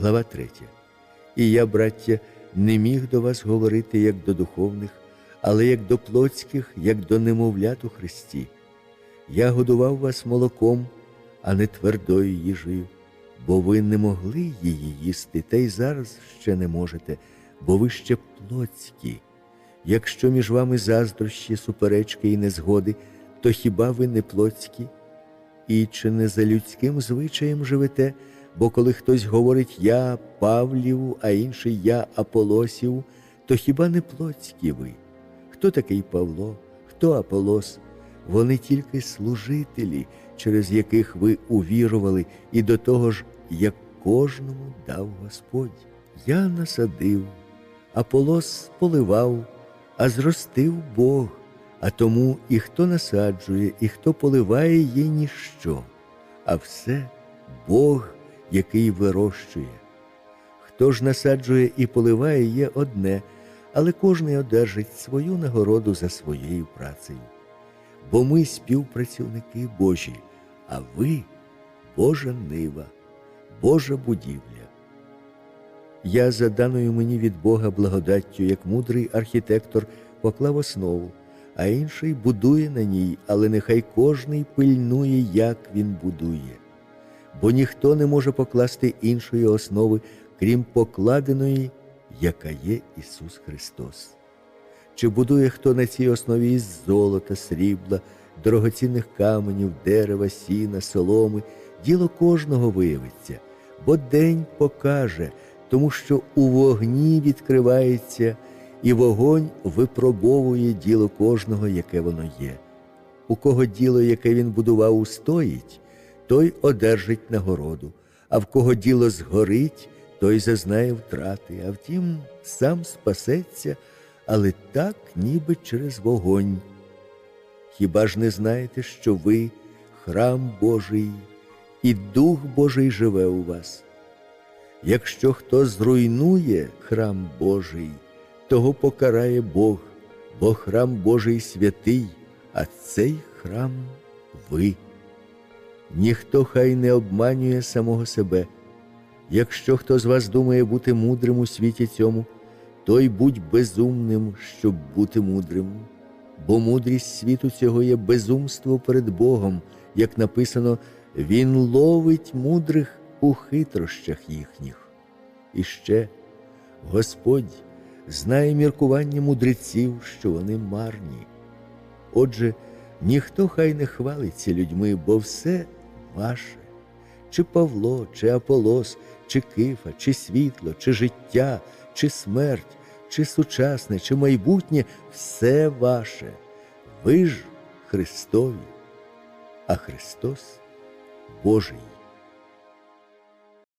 Глава 3. І я, браття, не міг до вас говорити як до духовних, але як до плотських, як до немовлят у Христі. Я годував вас молоком, а не твердою їжею, бо ви не могли її їсти, та й зараз ще не можете, бо ви ще плотські. Якщо між вами заздрощі, суперечки і незгоди, то хіба ви не плотські? І чи не за людським звичаєм живете? Бо коли хтось говорить Я Павлів, а інший Я Аполосів, то хіба не плотські ви? Хто такий Павло, хто Аполос? Вони тільки служителі, через яких ви увірували, і до того ж, як кожному дав Господь. Я насадив, Аполос поливав, а зростив Бог, а тому і хто насаджує, і хто поливає, є ніщо, а все Бог, який вирощує. Хто ж насаджує і поливає, є одне, але кожний одержить свою нагороду за своєю працею. Бо ми співпрацівники Божі, а ви Божа нива, Божа будівля. Я за даною мені від Бога благодаттю, як мудрий архітектор, поклав основу, а інший будує на ній, але нехай кожний пильнує, як він будує. Бо ніхто не може покласти іншої основи, крім покладеної, яка є Ісус Христос. Чи будує хто на цій основі із золота, срібла, дорогоцінних каменів, дерева, сіна, соломи, діло кожного виявиться, бо день покаже, тому що у вогні відкривається, і вогонь випробовує діло кожного, яке воно є. У кого діло, яке він будував, устоїть, той одержить нагороду, а в кого діло згорить, той зазнає втрати, а втім, сам спасеться, але так, ніби через вогонь. Хіба ж не знаєте, що ви храм Божий, і Дух Божий живе у вас? Якщо хто зруйнує храм Божий, того покарає Бог, бо храм Божий святий, а цей храм ви. Ніхто хай не обманює самого себе. Якщо хто з вас думає бути мудрим у світі цьому, той будь безумним, щоб бути мудрим, бо мудрість світу цього є безумство перед Богом, як написано, Він ловить мудрих у хитрощах їхніх. І ще Господь знає міркування мудреців, що вони марні. Отже, ніхто хай не хвалиться людьми, бо все ваше, чи Павло, чи Аполос, чи Кифа, чи світло, чи життя, чи смерть, чи сучасне, чи майбутнє все ваше. Ви ж Христові, а Христос Божий.